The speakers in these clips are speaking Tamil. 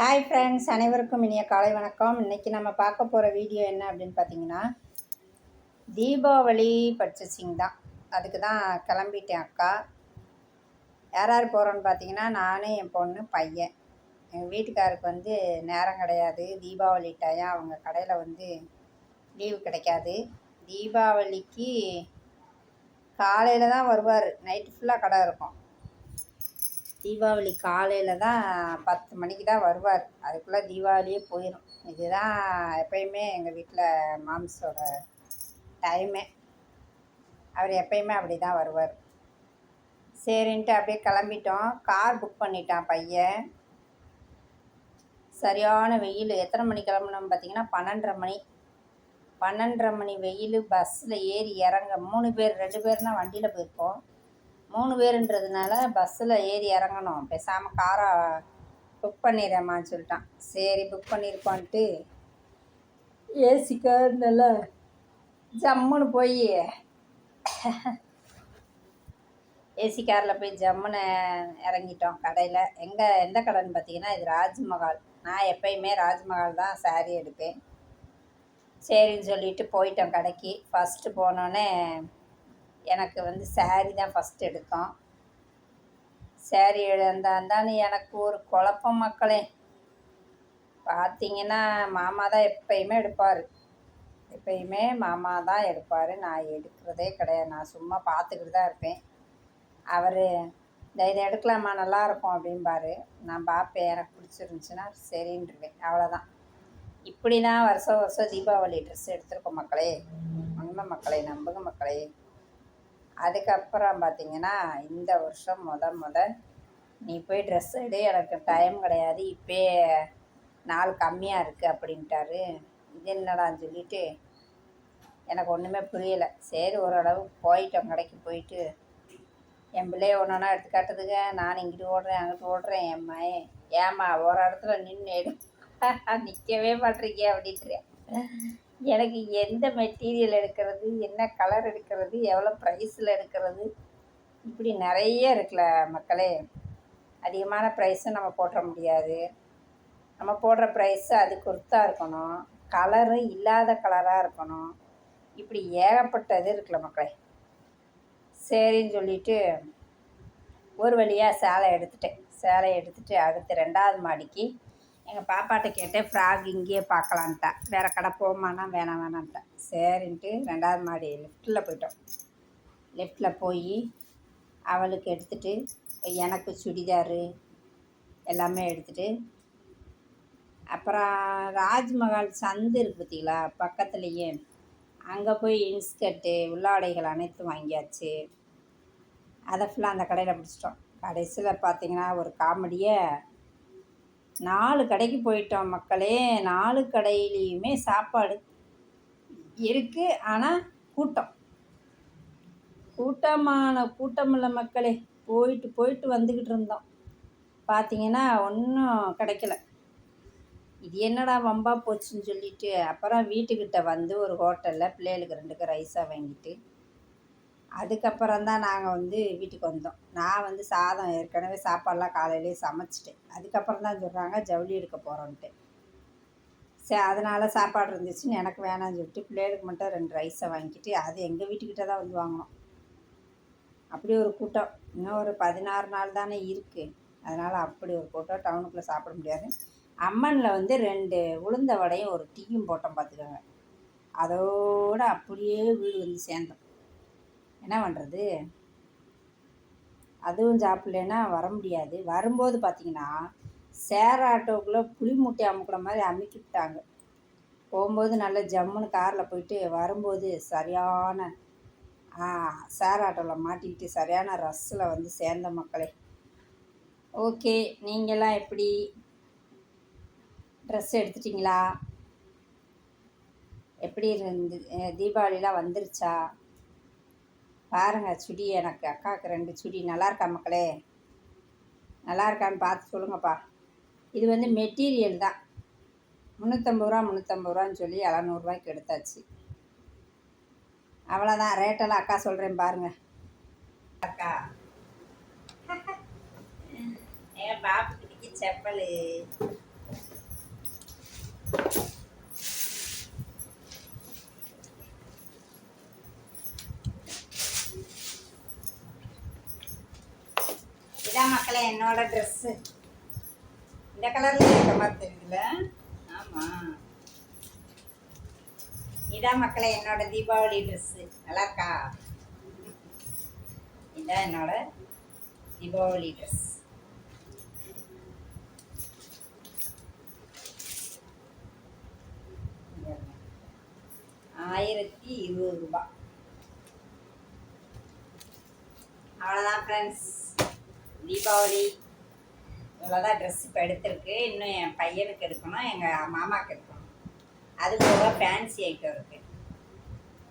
ஹாய் ஃப்ரெண்ட்ஸ் அனைவருக்கும் இனிய காலை வணக்கம். இன்றைக்கி நம்ம பார்க்க போகிற வீடியோ என்ன அப்படின்னு பார்த்தீங்கன்னா தீபாவளி பர்ச்சேசிங் தான். அதுக்கு தான் கிளம்பிட்டேன் அக்கா. யார் யார் போகிறோன்னு பார்த்தீங்கன்னா நானும் என் பொண்ணு பையன். எங்கள் வீட்டுக்காருக்கு வந்து நேரம் கிடையாது. தீபாவளி டயம் அவங்க கடையில் வந்து லீவு கிடைக்காது. தீபாவளிக்கு காலையில் தான் வருவார். நைட்டு ஃபுல்லாக கடை இருக்கும். தீபாவளி காலையில் தான் பத்து மணிக்கு தான் வருவார். அதுக்குள்ளே தீபாவளியே போயிடும் இதுதான் எப்பயுமே எங்கள் வீட்டில் மாம்ஸோட டைமே. அவர் எப்பயுமே அப்படி தான் வருவார். சரின்ட்டு அப்படியே கிளம்பிட்டோம். கார் புக் பண்ணிட்டான் பையன். சரியான வெயில். எத்தனை மணி கிளம்புனோம் பார்த்தீங்கன்னா பன்னெண்டரை மணி. பன்னெண்டரை மணி வெயில் பஸ்ஸில் ஏறி இறங்க மூணு பேர் ரெண்டு பேர்னால் வண்டியில் போயிருப்போம். மூணு பேருன்றதுனால பஸ்ஸில் ஏறி இறங்கணும். பேசாமல் காரை புக் பண்ணிடுறேம்மான்னு சொல்லிட்டான். சரி புக் பண்ணியிருப்பான்ட்டு ஏசி கார்னால ஜம்முன்னு போய் ஏசி காரில் போய் ஜம்முன்னு இறங்கிட்டோம் கடையில். எங்கே எந்த கடைன்னு பார்த்தீங்கன்னா இது ராஜ்மஹால். நான் எப்பயுமே ராஜ்மஹால் தான் சாரீ எடுப்பேன். சரின்னு சொல்லிட்டு போயிட்டோம் கடைக்கு. ஃபஸ்ட்டு போனோடனே எனக்கு வந்து சேரீ தான் ஃபஸ்ட் எடுத்தோம் சாரீ இருந்தாந்தான்னு எனக்கு ஒரு குழப்பம் மக்களே. பார்த்தீங்கன்னா மாமா தான் எப்பயுமே எடுப்பார். எப்பயுமே மாமா தான் எடுப்பார். நான் எடுக்கிறதே கிடையாது. நான் சும்மா பார்த்துக்கிட்டு தான் இருப்பேன். அவர் இந்த இதை எடுக்கலாமா? நல்லாயிருக்கும் அப்படின்பாரு நான் பார்ப்பேன் எனக்கு பிடிச்சிருந்துச்சின்னா சரின்ருவேன் அவ்வளோதான் இப்படி தான் வருஷம் வருஷம் தீபாவளி ட்ரெஸ் எடுத்திருக்கோம் மக்களே. உண்மை மக்களே நம்புங்க மக்களே. அதுக்கப்புறம் பார்த்திங்கன்னா இந்த வருஷம் முத முத நீ போய் ட்ரெஸ் எடு எனக்கு டைம் கிடையாது. இப்போயே நாள் கம்மியாக இருக்குது அப்படின்ட்டாரு. இது என்னடான்னு சொல்லிட்டு எனக்கு ஒன்றுமே புரியலை. சரி ஓரளவு போயிட்டோம். கடைக்கு போயிட்டு என் பிள்ளைய ஒன்று ஒன்றா எடுத்து காட்டுதுங்க நான் இங்கிட்டு ஓடுறேன் அங்கிட்டு ஓடுறேன். என் மயன் ஏம்மா ஒரு இடத்துல நின்று எடு. நிற்கவே மாட்டிருக்கே அப்படின்றேன் எனக்கு எந்த மெட்டீரியல் எடுக்கிறது என்ன கலர் எடுக்கிறது எவ்வளோ ப்ரைஸில் எடுக்கிறது இப்படி நிறைய இருக்குல்ல மக்களே. அதிகமான ப்ரைஸும் நம்ம போட்டுற முடியாது. நம்ம போடுற ப்ரைஸு அது குர்த்தாக இருக்கணும். கலரும் இல்லாத கலராக இருக்கணும். இப்படி ஏகப்பட்டது இருக்குல்ல மக்களே. சரின்னு சொல்லிட்டு ஒரு வழியாக சேலை எடுத்துட்டேன். சேலை எடுத்துகிட்டு அடுத்து ரெண்டாவது மாடிக்கு எங்கள் பாப்பாட்ட கேட்டேன் ஃப்ராக் இங்கேயே பார்க்கலான்ட்டா. வேறு கடை போமானா வேணாம் வேணான்ட்டா. சரின்ட்டு ரெண்டாவது மாடி லெஃப்ட்டில் போயிட்டோம். லெஃப்ட்டில் போய் அவளுக்கு எடுத்துகிட்டு எனக்கு சுடிதாரு எல்லாமே எடுத்துகிட்டு அப்புறம் ராஜ்மஹால் சந்து இருக்குது பார்த்தீங்களா பக்கத்துலேயே. அங்கே போய் இன்ஸ்கர்ட்டு உள்ளாடைகள் அனைத்தும் வாங்கியாச்சு. அதை ஃபுல்லாக அந்த கடையில் பிடிச்சிட்டோம் கடைசியில் பார்த்தீங்கன்னா ஒரு காமெடியை நாலு கடைக்கு போயிட்டோம் மக்களே. நாலு கடையிலையுமே சாப்பாடு இருக்குது ஆனால் கூட்டம். கூட்டமான கூட்டமில்ல மக்களே போயிட்டு போயிட்டு வந்துக்கிட்டு இருந்தோம். பார்த்தீங்கன்னா ஒன்றும் கிடைக்கல. இது என்னடா வம்பா போச்சுன்னு சொல்லிட்டு அப்புறம் வீட்டுக்கிட்ட வந்து ஒரு ஹோட்டலில் பிள்ளைகளுக்கு ரெண்டுக்கு ரைஸாக வாங்கிட்டு அதுக்கப்புறம் தான் நாங்கள் வந்து வீட்டுக்கு வந்தோம். நான் வந்து சாதம் ஏற்கனவே சாப்பாடெலாம் காலையிலே சமைச்சிட்டேன். அதுக்கப்புறம் தான் சொல்கிறாங்க ஜவுளி எடுக்க போகிறோன்ட்டு சரி அதனால் சாப்பாடு இருந்துச்சுன்னு எனக்கு வேணாம்னு சொல்லிட்டு பிள்ளைகளுக்கு மட்டும் ரெண்டு ரைஸை வாங்கிட்டு அது எங்கள் வீட்டுக்கிட்ட தான் வந்து வாங்கினோம். அப்படி ஒரு கூட்டம். இன்னும் ஒரு பதினாறு நாள் தானே இருக்குது அதனால் அப்படி ஒரு கூட்டம் டவுனுக்குள்ளே சாப்பிட முடியாது. அம்மனில் வந்து ரெண்டு உளுந்த வடையும் ஒரு டீயும் போட்டோம் பார்த்துக்கோங்க. அதோடு அப்படியே வீடு வந்து சேர்ந்தோம். என்ன பண்ணுறது அதுவும் சாப்பிட்லன்னா வர முடியாது. வரும்போது பார்த்திங்கன்னா சேர் ஆட்டோக்குள்ளே புளி மூட்டை அமுக்கிற மாதிரி அமுக்கி விட்டாங்க. போகும்போது நல்ல ஜம்முன்னு காரில் போயிட்டு வரும்போது சரியான சேர் ஆட்டோவில் மாட்டிக்கிட்டு சரியான ரஸ்ஸில் வந்து சேர்ந்த மக்களே. ஓகே நீங்களாம் எப்படி? ட்ரெஸ் எடுத்துட்டிங்களா? எப்படி இருந்து தீபாவளிலாம் வந்துருச்சா? பாருங்கள் சுடி. எனக்கு அக்காவுக்கு ரெண்டு சுடி. நல்லா இருக்கா மக்களே? நல்லா இருக்கான்னு பார்த்து சொல்லுங்கப்பா. இது வந்து மெட்டீரியல் தான். முந்நூற்றம்பது ரூபா முந்நூற்றம்பது ரூபான்னு சொல்லி எழுநூறுபாய்க்கு எடுத்தாச்சு. அவ்வளோதான் ரேட்டெல்லாம் அக்கா சொல்கிறேன் பாருங்கள் அக்கா. என் பாப்புக்கு செப்பல்? என்னோட ட்ரெஸ்ஸு இந்த கலர்ல இருக்க மாதிரி தெரியுதுல ஆமாம் இதான் மக்களே என்னோட தீபாவளி ட்ரெஸ்ஸு நல்லா இருக்கா இதான் என்னோட தீபாவளி ட்ரெஸ் ஆயிரத்தி இருபது ரூபாய் அவ்வளோதான் ஃப்ரெண்ட்ஸ் தீபாவளி இவ்வளோதான் ட்ரெஸ் இப்போ எடுத்திருக்கு. இன்னும் என் பையனுக்கு எடுக்கணும் எங்கள் மாமாவுக்கு எடுக்கணும். அது போக ஃபேன்சி ஐட்டம் இருக்குது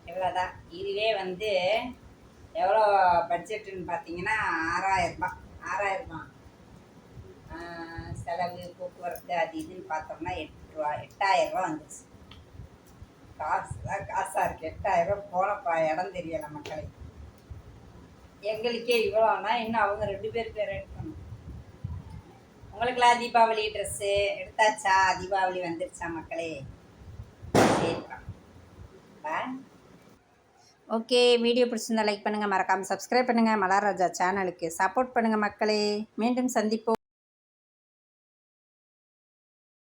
இவ்வளோதான் இதுவே வந்து எவ்வளோ பட்ஜெட்டுன்னு பார்த்தீங்கன்னா ஆறாயிரரூபா ஆறாயிரரூபா செலவு போக்குவரத்து அது இதுன்னு பார்த்தோம்னா எட்டு ரூபா எட்டாயிரரூபா வந்துச்சு காசு தான் காசாக இருக்குது எட்டாயிரரூபா போனப்பா இடம் தெரியலை மக்களுக்கு. எங்களுக்கே இவ்வளோனா இன்னும் அவங்க ரெண்டு பேர் பேர் எடுக்கணும் உங்களுக்கெல்லாம் தீபாவளி ட்ரெஸ்ஸு எடுத்தாச்சா? தீபாவளி வந்துருச்சா மக்களே? சரிப்பா பாய் ஓகே வீடியோ பிடிச்சிருந்தா லைக் பண்ணுங்கள் மறக்காமல் சப்ஸ்கிரைப் பண்ணுங்கள் மலராஜா சேனலுக்கு சப்போர்ட் பண்ணுங்கள் மக்களே. மீண்டும் சந்திப்போம்.